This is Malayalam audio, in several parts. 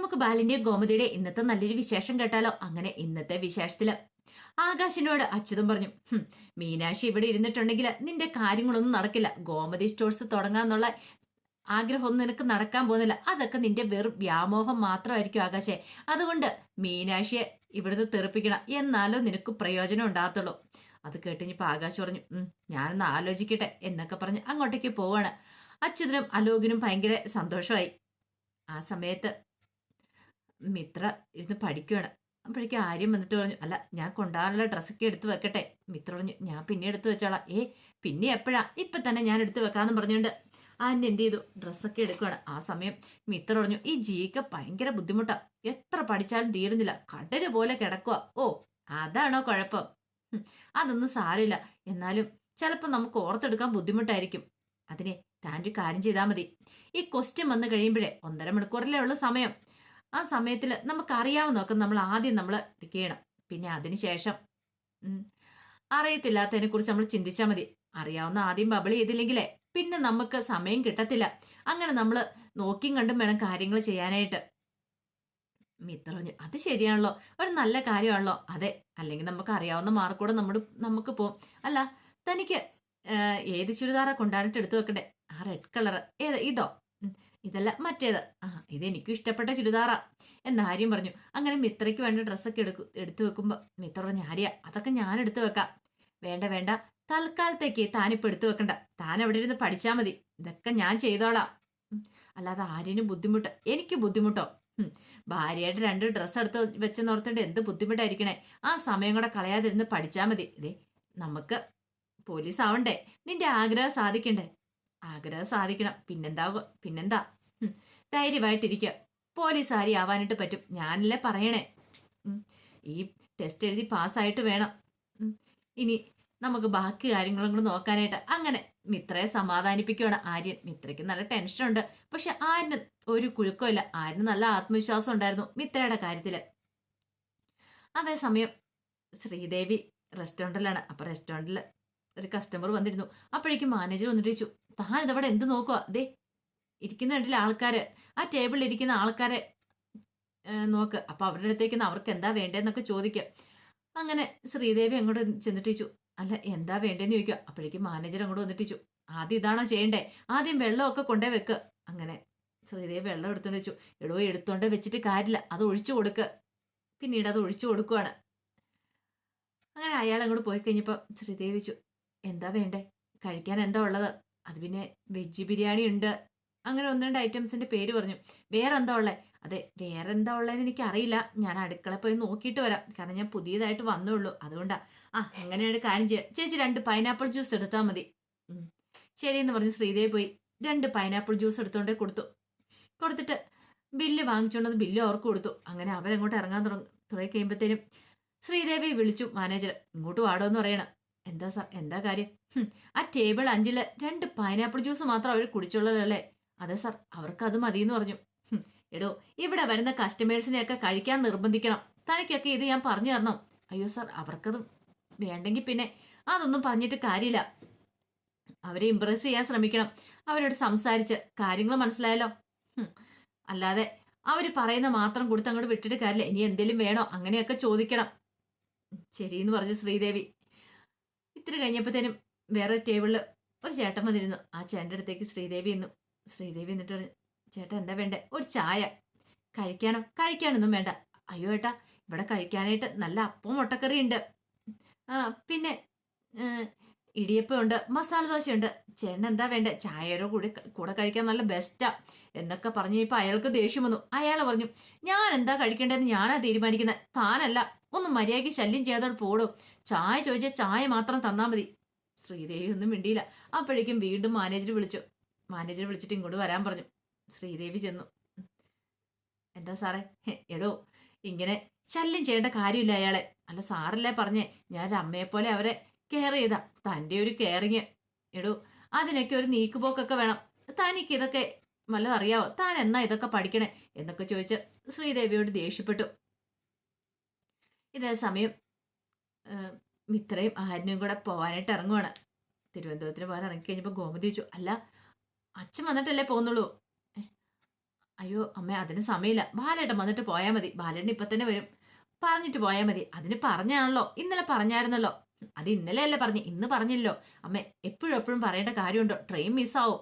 നമുക്ക് ബാലിന്റെയും ഗോമതിയുടെ ഇന്നത്തെ നല്ലൊരു വിശേഷം കേട്ടാലോ? അങ്ങനെ ഇന്നത്തെ വിശേഷത്തിൽ. ആകാശിനോട് അച്യുതം പറഞ്ഞു "ഹും, മീനാക്ഷി ഇവിടെ ഇരുന്നിട്ടുണ്ടെങ്കിൽ നിന്റെ കാര്യങ്ങളൊന്നും നടക്കില്ല. ഗോമതി സ്റ്റോഴ്സ് തുടങ്ങാന്നുള്ള ആഗ്രഹമൊന്നും നിനക്ക് നടക്കാൻ പോകുന്നില്ല. അതൊക്കെ നിന്റെ വെറും വ്യാമോഹം മാത്രമായിരിക്കും ആകാശെ. അതുകൊണ്ട് മീനാക്ഷിയെ ഇവിടുന്ന് തെറിപ്പിക്കണം. എന്നാലോ നിനക്ക് പ്രയോജനം ഉണ്ടാകത്തുള്ളൂ. അത് കേട്ടിഞ്ഞിപ്പോ ആകാശ് പറഞ്ഞു "ഉം, ഞാനൊന്ന് ആലോചിക്കട്ടെ എന്നൊക്കെ പറഞ്ഞ് അങ്ങോട്ടേക്ക് പോവാണ്. അച്യുതനും അലോകിനും ഭയങ്കര സന്തോഷമായി. ആ സമയത്ത് മിത്ര ഇരുന്ന് പഠിക്കുകയാണ് അപ്പോഴേക്കും ആര്യം വന്നിട്ട് പറഞ്ഞു അല്ല ഞാൻ കൊണ്ടുപോകാനുള്ള ഡ്രസ്സൊക്കെ എടുത്ത് വെക്കട്ടെ. മിത്ര പറഞ്ഞു ഞാൻ പിന്നെ എടുത്ത് വെച്ചോളാം. ഏ പിന്നെ എപ്പോഴാ? ഇപ്പൊ തന്നെ ഞാൻ എടുത്ത് വെക്കാന്ന് പറഞ്ഞുകൊണ്ട്. ആന്റി എന്ത് ചെയ്തു? ഡ്രസ്സൊക്കെ എടുക്കുകയാണ് ആ സമയം മിത്ര പറഞ്ഞു ഈ ജീക്ക ഭയങ്കര ബുദ്ധിമുട്ടാ. എത്ര പഠിച്ചാലും തീരുന്നില്ല. കടൽ പോലെ കിടക്കുക ഓ അതാണോ കുഴപ്പം? അതൊന്നും സാരമില്ല. എന്നാലും ചിലപ്പോൾ നമുക്ക് ഓർത്തെടുക്കാൻ ബുദ്ധിമുട്ടായിരിക്കും. അതിനെ താൻ ഒരു കാര്യം ചെയ്താൽ മതി. ഈ ക്വസ്റ്റ്യൻ വന്നു കഴിയുമ്പോഴേ ഒന്നര മണിക്കൂറല്ലേ ഉള്ള സമയം. ആ സമയത്തിൽ നമുക്ക് അറിയാവുന്നതൊക്കെ നമ്മൾ ആദ്യം നമ്മൾ ചെയ്യണം. പിന്നെ അതിനുശേഷം അറിയത്തില്ലാത്തതിനെ കുറിച്ച് നമ്മൾ ചിന്തിച്ചാൽ മതി. അറിയാവുന്ന ആദ്യം ബബിൾ ചെയ്തില്ലെങ്കിലേ പിന്നെ നമുക്ക് സമയം കിട്ടത്തില്ല. അങ്ങനെ നമ്മൾ നോക്കിയും കണ്ടും വേണം കാര്യങ്ങൾ ചെയ്യാനായിട്ട്. മിത്ര പറഞ്ഞു അത് ശരിയാണല്ലോ. ഒരു നല്ല കാര്യമാണല്ലോ. അതെ അല്ലെങ്കിൽ നമുക്ക് അറിയാവുന്ന മാർക്കൂടെ നമ്മുടെ നമുക്ക് പോവും. അല്ല തനിക്ക് ഏത് ചുരിദാറാ കൊണ്ടാനിട്ട് എടുത്തു വെക്കണ്ടേ? ആ റെഡ് കളർ ഏത് ഇതോ? ഇതല്ല മറ്റേത്. ആ ഇത് എനിക്കും ഇഷ്ടപ്പെട്ട ചുരിദാറാ. എന്ന് ആര്യം പറഞ്ഞു. അങ്ങനെ മിത്രയ്ക്ക് വേണ്ട ഡ്രസ്സൊക്കെ എടുക്കു എടുത്തു വെക്കുമ്പോൾ മിത്ര പറഞ്ഞു ആര്യ അതൊക്കെ ഞാൻ എടുത്തു വെക്കാം. വേണ്ട വേണ്ട. തൽക്കാലത്തേക്ക് താനിപ്പോൾ എടുത്തു വെക്കണ്ട. താൻ അവിടെ ഇരുന്ന് പഠിച്ചാൽ മതി. ഇതൊക്കെ ഞാൻ ചെയ്തോളാം. അല്ലാതെ ആര്യന് ബുദ്ധിമുട്ട്. എനിക്ക് ബുദ്ധിമുട്ടോ? ഭാര്യയുടെ രണ്ട് ഡ്രസ്സ് എടുത്ത് വെച്ചെന്നോർത്തിട്ട് എന്ത് ബുദ്ധിമുട്ടായിരിക്കണേ? ആ സമയം കൂടെ കളയാതിരുന്ന് പഠിച്ചാൽ മതി. ഇതേ നമുക്ക് പോലീസ് ആവണ്ടേ നിന്റെ ആഗ്രഹം സാധിക്കണ്ടേ? ആഗ്രഹം സാധിക്കണം. പിന്നെന്താ? പിന്നെന്താ ധൈര്യമായിട്ടിരിക്കുക പോലീസ് ആരി ആവാനായിട്ട് പറ്റും. ഞാനല്ലേ പറയണേ. ഈ ടെസ്റ്റ് എഴുതി പാസ്സായിട്ട് വേണം. ഇനി നമുക്ക് ബാക്കി കാര്യങ്ങളും കൂടെ നോക്കാനായിട്ട്. അങ്ങനെ മിത്രയെ സമാധാനിപ്പിക്കുകയാണ് ആര്യൻ. മിത്രയ്ക്ക് നല്ല ടെൻഷനുണ്ട്. പക്ഷെ ആര്യന് ഒരു കുഴുക്കമില്ല ആര്യന് നല്ല ആത്മവിശ്വാസം ഉണ്ടായിരുന്നു മിത്രയുടെ കാര്യത്തിൽ. അതേസമയം ശ്രീദേവി റെസ്റ്റോറന്റിലാണ്. അപ്പൊ റെസ്റ്റോറന്റിൽ ഒരു കസ്റ്റമർ വന്നിരുന്നു. അപ്പോഴേക്കും മാനേജർ വന്നിട്ട് ചോദിച്ചു താൻ ഇതവിടെ എന്ത് നോക്കുക ദേ ഇരിക്കുന്ന കണ്ടില്ല ആൾക്കാര്? ആ ടേബിളിൽ ഇരിക്കുന്ന ആൾക്കാരെ നോക്ക്. അപ്പൊ അവരുടെ അടുത്തേക്ക് അവർക്ക് എന്താ വേണ്ടതെന്നൊക്കെ ചോദിക്കുക അങ്ങനെ ശ്രീദേവി അങ്ങോട്ട് ചെന്നിട്ട് ചോദിച്ചു അല്ല എന്താ വേണ്ടതെന്ന് ചോദിക്കുക അപ്പോഴേക്കും മാനേജർ അങ്ങോട്ട് വന്നിട്ട് ചോദിച്ചു ആദ്യം ഇതാണോ ചെയ്യണ്ടേ? ആദ്യം വെള്ളമൊക്കെ കൊണ്ടേ വെക്ക്. അങ്ങനെ ശ്രീദേവി വെള്ളം എടുത്തോണ്ട് വെച്ചു. എടോ എടുത്തോണ്ട് വെച്ചിട്ട് കാര്യമില്ല. അത് ഒഴിച്ചു കൊടുക്ക്. പിന്നീട് അത് ഒഴിച്ചു കൊടുക്കുവാണ്. അങ്ങനെ അയാൾ അങ്ങോട്ട് പോയി കഴിഞ്ഞപ്പോൾ ശ്രീദേവി വെച്ചു എന്താ വേണ്ടേ? കഴിക്കാൻ എന്താ ഉള്ളത്? അത് പിന്നെ വെജ് ബിരിയാണി ഉണ്ട്. അങ്ങനെ ഒന്ന് രണ്ട് ഐറ്റംസിന്റെ പേര് പറഞ്ഞു. വേറെ എന്താ ഉള്ളത് അതെ വേറെ എന്താ ഉള്ളതെന്ന് എനിക്ക് അറിയില്ല ഞാൻ അടുക്കള പോയി നോക്കിയിട്ട് വരാം. കാരണം ഞാൻ പുതിയതായിട്ട് വന്നേ ഉള്ളൂ അതുകൊണ്ടാ. ആ അങ്ങനെയാണ് കാര്യം ചെയ്യുക ചേച്ചി രണ്ട് പൈനാപ്പിൾ ജ്യൂസ് എടുത്താൽ മതി. ശരി എന്ന് പറഞ്ഞ് ശ്രീദേവി പോയി. രണ്ട് പൈനാപ്പിൾ ജ്യൂസ് എടുത്തോണ്ടേ കൊടുത്തു. കൊടുത്തിട്ട് ബില്ല് വാങ്ങിച്ചുകൊണ്ടത് ബില്ല് അവർക്ക് കൊടുത്തു. അങ്ങനെ അവരങ്ങോട്ട് ഇറങ്ങാൻ തുടങ്ങി. തുടങ്ങി കഴിയുമ്പോഴത്തേനും ശ്രീദേവി വിളിച്ചു മാനേജർ. ഇങ്ങോട്ട് വാടോ എന്ന് പറയണം. എന്താ എന്താ കാര്യം? "ഹും, ആ ടേബിൾ അഞ്ചിൽ രണ്ട് പൈനാപ്പിൾ ജ്യൂസ് മാത്രം അവർ കുടിച്ചുള്ളതല്ലേ? അതെ സാർ അവർക്ക് അത് മതിയെന്ന് പറഞ്ഞു. "ഹും, എടോ ഇവിടെ വരുന്ന കസ്റ്റമേഴ്സിനെയൊക്കെ കഴിക്കാൻ നിർബന്ധിക്കണം. തനിക്കൊക്കെ ഇത് ഞാൻ പറഞ്ഞു തരണം. അയ്യോ സാർ അവർക്കത് വേണ്ടെങ്കിൽ പിന്നെ അതൊന്നും പറഞ്ഞിട്ട് കാര്യമില്ല. അവരെ ഇമ്പ്രസ് ചെയ്യാൻ ശ്രമിക്കണം. അവരോട് സംസാരിച്ച് കാര്യങ്ങൾ മനസ്സിലായല്ലോ? അല്ലാതെ അവർ പറയുന്ന മാത്രം കൊടുത്ത് അങ്ങോട്ട് വിട്ടിട്ട് കാര്യമില്ല. ഇനി എന്തെങ്കിലും വേണോ അങ്ങനെയൊക്കെ ചോദിക്കണം. ശരിയെന്ന് പറഞ്ഞു ശ്രീദേവി. ഇത്തിരി കഴിഞ്ഞപ്പോഴത്തേനും വേറെ ടേബിളിൽ ഒരു ചേട്ടൻ വന്നിരുന്നു. ആ ചേട്ടന്റെ അടുത്തേക്ക് ശ്രീദേവി എന്നു ശ്രീദേവി എന്നിട്ട് പറഞ്ഞു ചേട്ടാ എന്താ വേണ്ടേ? ഒരു ചായ. കഴിക്കാനോ? കഴിക്കാനൊന്നും വേണ്ട. അയ്യോ ഏട്ടാ ഇവിടെ കഴിക്കാനായിട്ട് നല്ല അപ്പം മുട്ടക്കറി ഉണ്ട് പിന്നെ ഇടിയപ്പം ഇടിയപ്പമുണ്ട് മസാല ദോശയുണ്ട്. ചേട്ടൻ എന്താ വേണ്ടേ? ചായയുടെ കൂടെ കൂടെ കഴിക്കാൻ നല്ല ബെസ്റ്റാ എന്നൊക്കെ പറഞ്ഞു ഇപ്പം അയാൾക്ക് ദേഷ്യം വന്നു. അയാൾ പറഞ്ഞു ഞാൻ എന്താ കഴിക്കേണ്ടതെന്ന് ഞാനാ തീരുമാനിക്കുന്നത് താനല്ല. ഒന്ന് മര്യാദയ്ക്ക് ശല്യം ചെയ്യാതെ പോടും. ചായ ചോദിച്ചാൽ ചായ മാത്രം തന്നാൽ മതി. ശ്രീദേവി ഒന്നും മിണ്ടിയില്ല. അപ്പോഴേക്കും വീണ്ടും മാനേജർ വിളിച്ചു. മാനേജർ വിളിച്ചിട്ട് ഇങ്ങോട്ട് വരാൻ പറഞ്ഞു. ശ്രീദേവി ചെന്നു. എന്താ സാറേ? "ഹെ, എടോ ഇങ്ങനെ ശല്യം ചെയ്യേണ്ട കാര്യമില്ല അയാളെ. അല്ല സാറല്ലേ പറഞ്ഞേ ഞാൻ അമ്മയെ പോലെ അവരെ കെയർ ചെയ്താ. തന്റെ ഒരു കെയറിങ് എടോ അതിനൊക്കെ ഒരു നീക്കുപോക്കൊക്കെ വേണം. തനിക്ക് ഇതൊക്കെ വല്ലതും അറിയാവോ? താൻ എന്നാ ഇതൊക്കെ പഠിക്കണേ? എന്നൊക്കെ ചോദിച്ച് ശ്രീദേവിയോട് ദേഷ്യപ്പെട്ടു. ഇതേ സമയം മിത്രയും ആര്യനും കൂടെ പോകാനായിട്ട് ഇറങ്ങുവാണ്. തിരുവനന്തപുരത്തിന് പോകാൻ ഇറങ്ങി കഴിഞ്ഞപ്പോൾ ഗോമതി ചോദിച്ചു അല്ല അച്ഛൻ വന്നിട്ടല്ലേ പോകുന്നുള്ളൂ അയ്യോ അമ്മ അതിന് സമയമില്ല. ബാലേട്ടൻ വന്നിട്ട് പോയാൽ മതി. ബാലേട്ടൻ ഇപ്പം തന്നെ വരും. പറഞ്ഞിട്ട് പോയാൽ മതി. അതിന് പറഞ്ഞാണല്ലോ. ഇന്നലെ പറഞ്ഞായിരുന്നല്ലോ. അത് ഇന്നലെ അല്ലേ പറഞ്ഞു? ഇന്ന് പറഞ്ഞില്ലോ. അമ്മ എപ്പോഴും എപ്പോഴും പറയേണ്ട കാര്യമുണ്ടോ? ട്രെയിൻ മിസ്സാവും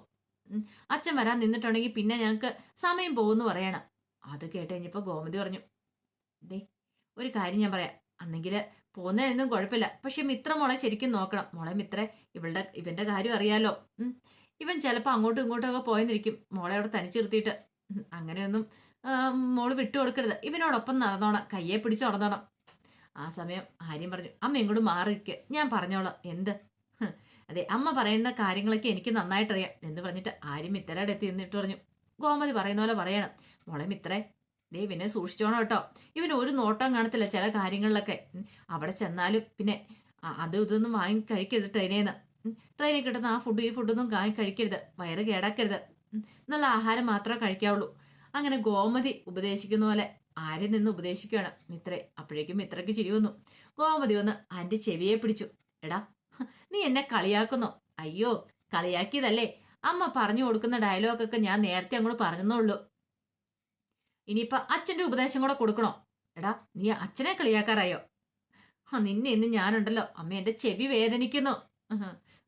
അച്ഛൻ വരാൻ നിന്നിട്ടുണ്ടെങ്കിൽ പിന്നെ ഞങ്ങൾക്ക് സമയം പോകുമെന്ന് പറയണം. അത് കേട്ട് കഴിഞ്ഞപ്പോൾ ഗോമതി പറഞ്ഞു ദേ ഒരു കാര്യം ഞാൻ പറയാം. അന്നെങ്കിൽ പോകുന്നതിനൊന്നും കുഴപ്പമില്ല. പക്ഷെ മിത്ര മോളെ ശരിക്കും നോക്കണം. മോളെ മിത്ര ഇവളുടെ ഇവന്റെ കാര്യം അറിയാലോ. ഇവൻ ചിലപ്പോൾ അങ്ങോട്ടും ഇങ്ങോട്ടും ഒക്കെ പോയെന്നിരിക്കും. മോളെ അവിടെ തനിച്ചിരുത്തിയിട്ട് അങ്ങനെയൊന്നും മോൾ വിട്ടുകൊടുക്കരുത് ഇവനോടൊപ്പം നടന്നോണം. കയ്യെ പിടിച്ച് നടന്നോണം. ആ സമയം ആര്യം പറഞ്ഞു. അമ്മ ഇങ്ങോട്ട് മാറിക്ക്. ഞാൻ പറഞ്ഞോളാം. എന്ത്? അതെ അമ്മ പറയുന്ന കാര്യങ്ങളൊക്കെ എനിക്ക് നന്നായിട്ടറിയാം എന്ന് പറഞ്ഞിട്ട് ആര്യം മിത്രയുടെ എത്തി നിന്നിട്ട് പറഞ്ഞു. ഗോമതി പറയുന്ന പോലെ പറയണം. മോളെ മിത്രേ ദേ ഇവനെ സൂക്ഷിച്ചോണം കേട്ടോ. ഇവന് ഒരു നോട്ടം കാണത്തില്ല ചില കാര്യങ്ങളിലൊക്കെ. അവിടെ ചെന്നാലും പിന്നെ അത് ഇതൊന്നും വാങ്ങി കഴിക്കരുത് ട്രെയിനേന്ന്. ട്രെയിനിൽ കിട്ടുന്ന ആ ഫുഡ് ഈ ഫുഡൊന്നും വാങ്ങി കഴിക്കരുത്. വയറ് കേടാക്കരുത്. നല്ല ആഹാരം മാത്രമേ കഴിക്കാവുള്ളൂ. അങ്ങനെ ഗോമതി ഉപദേശിക്കുന്ന പോലെ ആരിൽ നിന്ന് ഉപദേശിക്കുകയാണ്. മിത്രേ അപ്പോഴേക്കും മിത്രയ്ക്ക് ചിരി വന്നു. ഗോമതി വന്ന് ആന്റെ ചെവിയെ പിടിച്ചു. എടാ നീ എന്നെ കളിയാക്കുന്നോ? അയ്യോ കളിയാക്കിയതല്ലേ. അമ്മ പറഞ്ഞു കൊടുക്കുന്ന ഡയലോഗൊക്കെ ഞാൻ നേരത്തെ അങ്ങോട്ട് പറഞ്ഞെന്നുള്ളൂ ഇനിയിപ്പൊ അച്ഛന്റെ ഉപദേശം കൂടെ കൊടുക്കണോ? എടാ നീ അച്ഛനെ കളിയാക്കാറായോ? ആ നിന്നെ ഇന്ന് ഞാനുണ്ടല്ലോ. അമ്മ എന്റെ ചെവി വേദനിക്കുന്നു.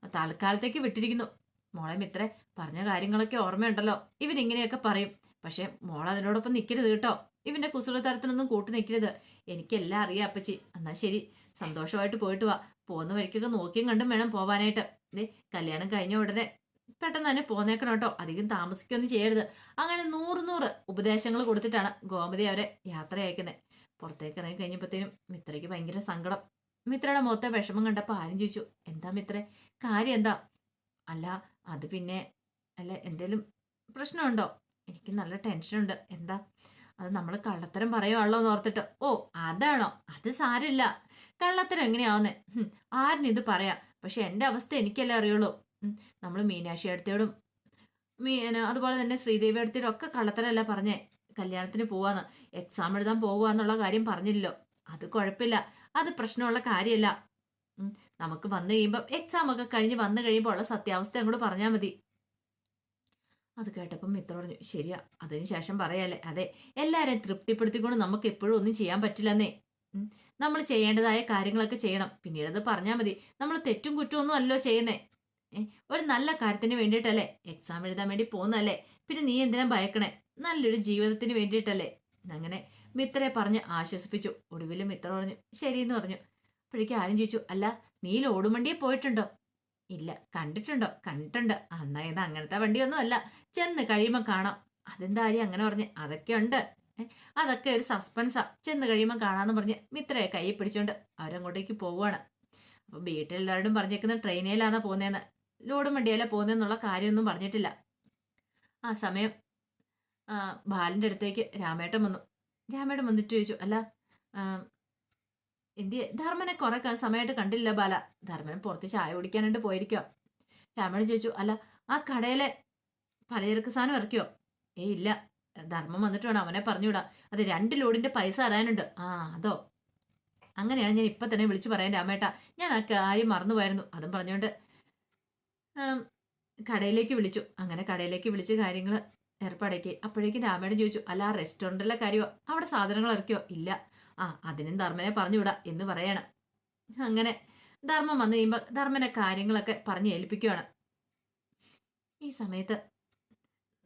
തൽക്കാലത്തേക്ക് വിട്ടിരിക്കുന്നു. മോളെ മിത്രേ പറഞ്ഞ കാര്യങ്ങളൊക്കെ ഓർമ്മയുണ്ടല്ലോ. ഇവൻ ഇങ്ങനെയൊക്കെ പറയും. പക്ഷെ മോൾ അതിനോടൊപ്പം നിൽക്കരുത് കേട്ടോ. ഇവന്റെ കുസൃതരത്തിനൊന്നും കൂട്ടു നിൽക്കരുത് എനിക്കെല്ലാം അറിയാം അപ്പച്ചി. എന്നാ ശരി. സന്തോഷമായിട്ട് പോയിട്ട് വാ. പോകുന്ന വഴിക്കൊക്കെ നോക്കിയും കണ്ടും വേണം പോവാനായിട്ട്. കല്യാണം കഴിഞ്ഞ ഉടനെ പെട്ടെന്ന് തന്നെ പോന്നേക്കണം കേട്ടോ. അധികം താമസിക്കൊന്നും ചെയ്യരുത്. അങ്ങനെ നൂറ് നൂറ് ഉപദേശങ്ങൾ കൊടുത്തിട്ടാണ് ഗോമതി അവരെ യാത്ര അയക്കുന്നത് പുറത്തേക്ക് ഇറങ്ങി കഴിഞ്ഞപ്പോഴത്തേനും മിത്രയ്ക്ക് ഭയങ്കര സങ്കടം. മിത്രയുടെ മുഖത്തെ വിഷമം കണ്ടപ്പോൾ ആരും ചോദിച്ചു എന്താ മിത്രേ? കാര്യം എന്താ? അല്ല അത് പിന്നെ അല്ല എന്തേലും പ്രശ്നമുണ്ടോ? എനിക്ക് നല്ല ടെൻഷനുണ്ട് എന്താ? അത് നമ്മൾ കള്ളത്തരം പറയുവാണല്ലോ എന്ന് ഓർത്തിട്ട്. ഓ അതാണോ? അത് സാരമില്ല. കള്ളത്തരം എങ്ങനെയാവുന്നേ? ഇത് പറയാം? പക്ഷെ എന്റെ അവസ്ഥ എനിക്കല്ലേ അറിയുള്ളൂ. നമ്മൾ മീനാക്ഷി അടുത്തോടും മീന അതുപോലെ തന്നെ ശ്രീദേവി അടുത്തോടും ഒക്കെ കള്ളത്തരല്ല പറഞ്ഞേ കല്യാണത്തിന് പോവാന്ന്. എക്സാം എഴുതാൻ പോകുക കാര്യം പറഞ്ഞില്ലല്ലോ. അത് കുഴപ്പമില്ല. അത് പ്രശ്നമുള്ള കാര്യമല്ല. നമുക്ക് വന്നു കഴിയുമ്പോൾ എക്സാം ഒക്കെ കഴിഞ്ഞ് വന്നു കഴിയുമ്പോൾ ഉള്ള സത്യാവസ്ഥ അങ്ങോട്ട് പറഞ്ഞാൽ മതി. അത് കേട്ടപ്പം മിത്ര പറഞ്ഞു ശരിയാ അതിന് ശേഷം പറയാല്ലേ. അതെ എല്ലാവരെയും തൃപ്തിപ്പെടുത്തിക്കൊണ്ട് നമുക്ക് എപ്പോഴും ഒന്നും ചെയ്യാൻ പറ്റില്ലെന്നേ. നമ്മൾ ചെയ്യേണ്ടതായ കാര്യങ്ങളൊക്കെ ചെയ്യണം. പിന്നീട് അത് പറഞ്ഞാൽ മതി. നമ്മൾ തെറ്റും കുറ്റമൊന്നും അല്ലോ ചെയ്യുന്നേ. ഒരു നല്ല കാര്യത്തിന് വേണ്ടിയിട്ടല്ലേ? എക്സാം എഴുതാൻ വേണ്ടി പോകുന്നതല്ലേ? പിന്നെ നീ എന്തിനാ ഭയക്കണേ? നല്ലൊരു ജീവിതത്തിന് വേണ്ടിയിട്ടല്ലേ? അങ്ങനെ മിത്രയെ പറഞ്ഞ് ആശ്വസിപ്പിച്ചു. ഒടുവിൽ മിത്ര പറഞ്ഞു ശരിയെന്ന് പറഞ്ഞു. അപ്പോഴേക്കും ആരും ചോദിച്ചു അല്ല നീ ലോഡുമണ്ടിയെ പോയിട്ടുണ്ടോ? ഇല്ല കണ്ടിട്ടുണ്ടോ? കണ്ടിട്ടുണ്ട്. അന്നാ ഇത് അങ്ങനത്തെ വണ്ടിയൊന്നും അല്ല ചെന്ന് കഴിയുമ്പോൾ കാണാം. അതെന്താ ആര്യം അങ്ങനെ പറഞ്ഞ്? അതൊക്കെ ഉണ്ട്. അതൊക്കെ ഒരു സസ്പെൻസാ ചെന്ന് കഴിയുമ്പോൾ കാണാമെന്ന് പറഞ്ഞ് മിത്രയെ കൈ പിടിച്ചോണ്ട് അവരങ്ങോട്ടേക്ക് പോവുകയാണ്. അപ്പൊ വീട്ടിലെല്ലാവരോടും പറഞ്ഞേക്കുന്ന ട്രെയിനിലാണോ പോകുന്നതെന്ന് ലോഡും വണ്ടിയല്ല പോകുന്നതെന്നുള്ള കാര്യമൊന്നും പറഞ്ഞിട്ടില്ല. ആ സമയം ബാലിന്റെ അടുത്തേക്ക് രാമേട്ടൻ വന്നു. രാമേട്ടൻ വന്നിട്ട് ചോദിച്ചു അല്ല എന്തിയെ ധർമ്മനെ കുറെ സമയമായിട്ട് കണ്ടില്ല ബാല. ധർമ്മൻ പുറത്ത് ചായ കുടിക്കാനായിട്ട് പോയിരിക്കുക രാമേട്ടൻ ചോദിച്ചു അല്ല ആ കടയിലെ പലചരക്ക് സാധനം ഇറക്കിയോ? ഏ ഇല്ല. ധർമ്മം വന്നിട്ട് വേണം. അവനെ പറഞ്ഞുവിടാ. അത് രണ്ട് ലോഡിന്റെ പൈസ തരാനുണ്ട്. ആ അതോ? അങ്ങനെയാണ് ഞാൻ ഇപ്പം തന്നെ വിളിച്ചു പറയാൻ രാമേട്ട. ഞാൻ ആ കാര്യം മറന്നുപോയിരുന്നു അതും പറഞ്ഞുകൊണ്ട് കടയിലേക്ക് വിളിച്ചു. അങ്ങനെ കടയിലേക്ക് വിളിച്ച് കാര്യങ്ങൾ ഏർപ്പാടാക്കി. അപ്പോഴേക്കും രാമേണ ചോദിച്ചു അല്ല റെസ്റ്റോറന്റിലെ കാര്യമോ അവിടെ സാധനങ്ങൾ ഇറക്കിയോ? ഇല്ല. ആ അതിനും ധർമ്മനെ പറഞ്ഞുവിടാ എന്ന് പറയണം. അങ്ങനെ ധർമ്മം വന്നു കഴിയുമ്പോൾ ധർമ്മനെ കാര്യങ്ങളൊക്കെ പറഞ്ഞ് ഏൽപ്പിക്കുകയാണ് ഈ സമയത്ത്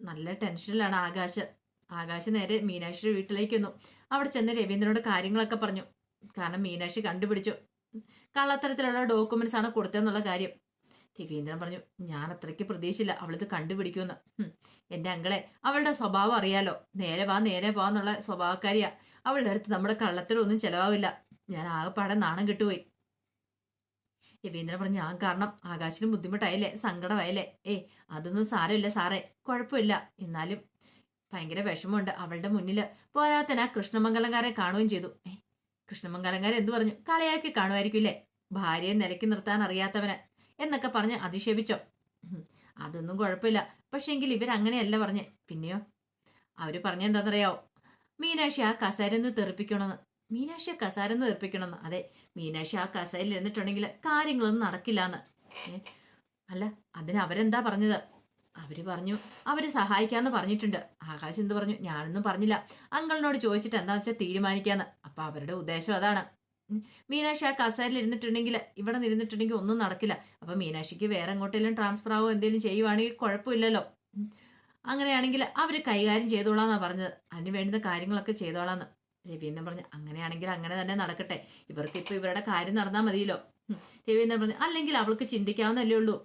നല്ല ടെൻഷനിലാണ് ആകാശ്. ആകാശ് നേരെ മീനാക്ഷിയുടെ വീട്ടിലേക്ക് വന്നു. അവിടെ ചെന്ന് രവീന്ദ്രനോട് കാര്യങ്ങളൊക്കെ പറഞ്ഞു. കാരണം മീനാക്ഷി കണ്ടുപിടിച്ചു. കള്ളത്തരത്തിലുള്ള ഡോക്യുമെന്റ്സ് ആണ് കൊടുത്തതെന്നുള്ള കാര്യം. രവീന്ദ്രൻ പറഞ്ഞു ഞാൻ അത്രയ്ക്ക് പ്രതീക്ഷയില്ല അവളിത് കണ്ടുപിടിക്കുമെന്ന്. എന്റെ അങ്കളെ അവളുടെ സ്വഭാവം അറിയാലോ. നേരെ വാ നേരെ വാ എന്നുള്ള സ്വഭാവക്കാരിയാ. അവളുടെ അടുത്ത് നമ്മുടെ കള്ളത്തിലൊന്നും ചിലവാകില്ല ഞാൻ ആകെപ്പാടെ നാണം കിട്ടുപോയി. രവീന്ദ്രൻ പറഞ്ഞു ഞാൻ കാരണം ആകാശിനും ബുദ്ധിമുട്ടായില്ലേ? സങ്കടമായില്ലേ? ഏ അതൊന്നും സാരമില്ല സാറേ. കുഴപ്പമില്ല. എന്നാലും ഭയങ്കര വിഷമമുണ്ട്. അവളുടെ മുന്നിൽ പോരാത്തന കൃഷ്ണമംഗലംകാരെ കാണുകയും ചെയ്തു. ഏ കൃഷ്ണമംഗലംകാരെ എന്തു പറഞ്ഞു? കളയാക്കി കാണുമായിരിക്കില്ലേ ഭാര്യയെ നിലയ്ക്ക് നിർത്താൻ അറിയാത്തവന്. എന്നൊക്കെ പറഞ്ഞ് അധിക്ഷേപിച്ചോ അതൊന്നും കുഴപ്പമില്ല. പക്ഷെങ്കിൽ ഇവരങ്ങനെയല്ല പറഞ്ഞ്. പിന്നെയോ? അവർ പറഞ്ഞെന്താണെന്നറിയാവോ മീനാക്ഷി ആ കസാരന്ന് തെറിപ്പിക്കണമെന്ന്. മീനാക്ഷി ആ കസാരന്ന് തെറിപ്പിക്കണമെന്ന്. അതെ മീനാക്ഷി ആ കസാരിൽ ഇരുന്നിട്ടുണ്ടെങ്കിൽ കാര്യങ്ങളൊന്നും നടക്കില്ല എന്ന് അല്ല അതിന് അവരെന്താ പറഞ്ഞത്? അവർ പറഞ്ഞു അവർ സഹായിക്കാന്ന് പറഞ്ഞിട്ടുണ്ട്. ആകാശ് എന്ത് പറഞ്ഞു? ഞാനൊന്നും പറഞ്ഞില്ല. അങ്കളിനോട് ചോദിച്ചിട്ട് എന്താണെന്ന് വെച്ചാൽ തീരുമാനിക്കാന്ന്. അപ്പൊ അവരുടെ ഉദ്ദേശം അതാണ്. മീനാക്ഷി ആ കസേരയിൽ ഇരുന്നിട്ടുണ്ടെങ്കിൽ ഇവിടെ നിന്നിട്ടുണ്ടെങ്കിൽ ഒന്നും നടക്കില്ല. അപ്പം മീനാക്ഷിക്ക് വേറെ എങ്ങോട്ടെങ്കിലും ട്രാൻസ്ഫർ ആവോ എന്തെങ്കിലും ചെയ്യുവാണെങ്കിൽ കുഴപ്പമില്ലല്ലോ. അങ്ങനെയാണെങ്കിൽ അവർ കൈകാര്യം ചെയ്തോളാന്നാണ് പറഞ്ഞത്. അതിന് വേണ്ടുന്ന കാര്യങ്ങളൊക്കെ ചെയ്തോളാന്ന്. രവീന്ദ്രൻ പറഞ്ഞു അങ്ങനെയാണെങ്കിൽ അങ്ങനെ തന്നെ നടക്കട്ടെ. ഇവർക്ക് ഇപ്പോൾ ഇവരുടെ കാര്യം നടന്നാൽ മതിയല്ലോ. രവീന്ദ്രൻ പറഞ്ഞു അല്ലെങ്കിൽ അവൾക്ക് ചിന്തിക്കാവുന്നല്ലേ ഉള്ളൂ.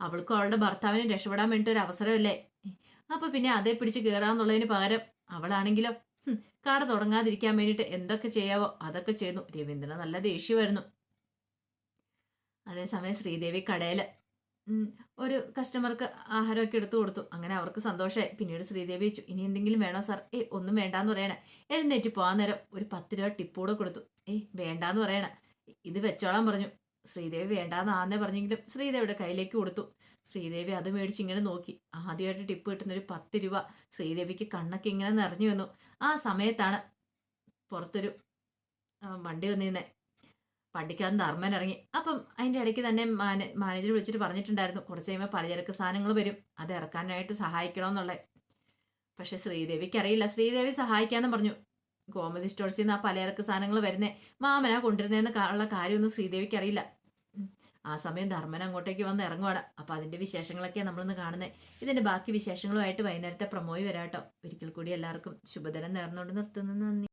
അവൾക്കും അവളുടെ ഭർത്താവിനെ രക്ഷപ്പെടാൻ വേണ്ടിയിട്ട് ഒരു അവസരമല്ലേ അപ്പോൾ പിന്നെ അതേ പിടിച്ച് കയറാന്നുള്ളതിന് പകരം അവളാണെങ്കിലോ? കട തുടങ്ങാതിരിക്കാൻ വേണ്ടിയിട്ട് എന്തൊക്കെ ചെയ്യാവോ അതൊക്കെ ചെയ്യുന്നു. രവീന്ദ്രൻ നല്ല ദേഷ്യമായിരുന്നു. അതേസമയം ശ്രീദേവി കടയിൽ ഒരു കസ്റ്റമർക്ക് ആഹാരമൊക്കെ എടുത്തു കൊടുത്തു. അങ്ങനെ അവർക്ക് സന്തോഷമായി. പിന്നീട് ശ്രീദേവി വെച്ചു ഇനി എന്തെങ്കിലും വേണോ സാർ? ഏ ഒന്നും വേണ്ടാന്ന് പറയണേ. എഴുന്നേറ്റ് പോകാൻ നേരം ഒരു പത്ത് രൂപ ടിപ്പ് കൂടെ കൊടുത്തു. ഏയ് വേണ്ടാന്ന് പറയണേ. ഇത് വെച്ചോളാൻ പറഞ്ഞു. ശ്രീദേവി വേണ്ടാന്ന് ആന്നേ പറഞ്ഞെങ്കിലും ശ്രീദേവിയുടെ കയ്യിലേക്ക് കൊടുത്തു. ശ്രീദേവി അത് മേടിച്ച് ഇങ്ങനെ നോക്കി. ആദ്യമായിട്ട് ടിപ്പ് കിട്ടുന്ന ഒരു പത്ത് രൂപ ശ്രീദേവിക്ക് കണ്ണൊക്കെ ഇങ്ങനെ നിറഞ്ഞു വന്നു. ആ സമയത്താണ് പുറത്തൊരു വണ്ടി വന്നിരുന്നത് വണ്ടിക്കകത്ത് ധർമ്മൻ ഇറങ്ങി. അപ്പം അതിന്റെ ഇടയ്ക്ക് തന്നെ മാന മാനേജർ വിളിച്ചിട്ട് പറഞ്ഞിട്ടുണ്ടായിരുന്നു കുറച്ച് കഴിയുമ്പോൾ പലചരക്ക് സാധനങ്ങൾ വരും അത് ഇറക്കാനായിട്ട് സഹായിക്കണമെന്നുള്ളത് പക്ഷേ ശ്രീദേവിക്ക് അറിയില്ല. ശ്രീദേവി സഹായിക്കാമെന്ന് പറഞ്ഞു. ഗോമതി സ്റ്റോഴ്സിൽ നിന്ന് ആ പലചരക്ക് സാധനങ്ങൾ വരുന്നേ. മാമനാ കൊണ്ടുവരുന്നതെന്ന് കാ- ഉള്ള കാര്യമൊന്നും ശ്രീദേവിക്ക് അറിയില്ല. ആ സമയം ധർമ്മൻ അങ്ങോട്ടേക്ക് വന്ന് ഇറങ്ങുവാണ്. അപ്പൊ അതിന്റെ വിശേഷങ്ങളൊക്കെ നമ്മളിന്ന് കാണുന്നത് ഇതിന്റെ ബാക്കി വിശേഷങ്ങളുമായിട്ട് വൈകുന്നേരത്തെ പ്രമോയി വരാട്ടോ. ഒരിക്കൽ കൂടി എല്ലാവർക്കും ശുഭദിനം നേർന്നുകൊണ്ട് നിർത്തുന്നു. നന്ദി.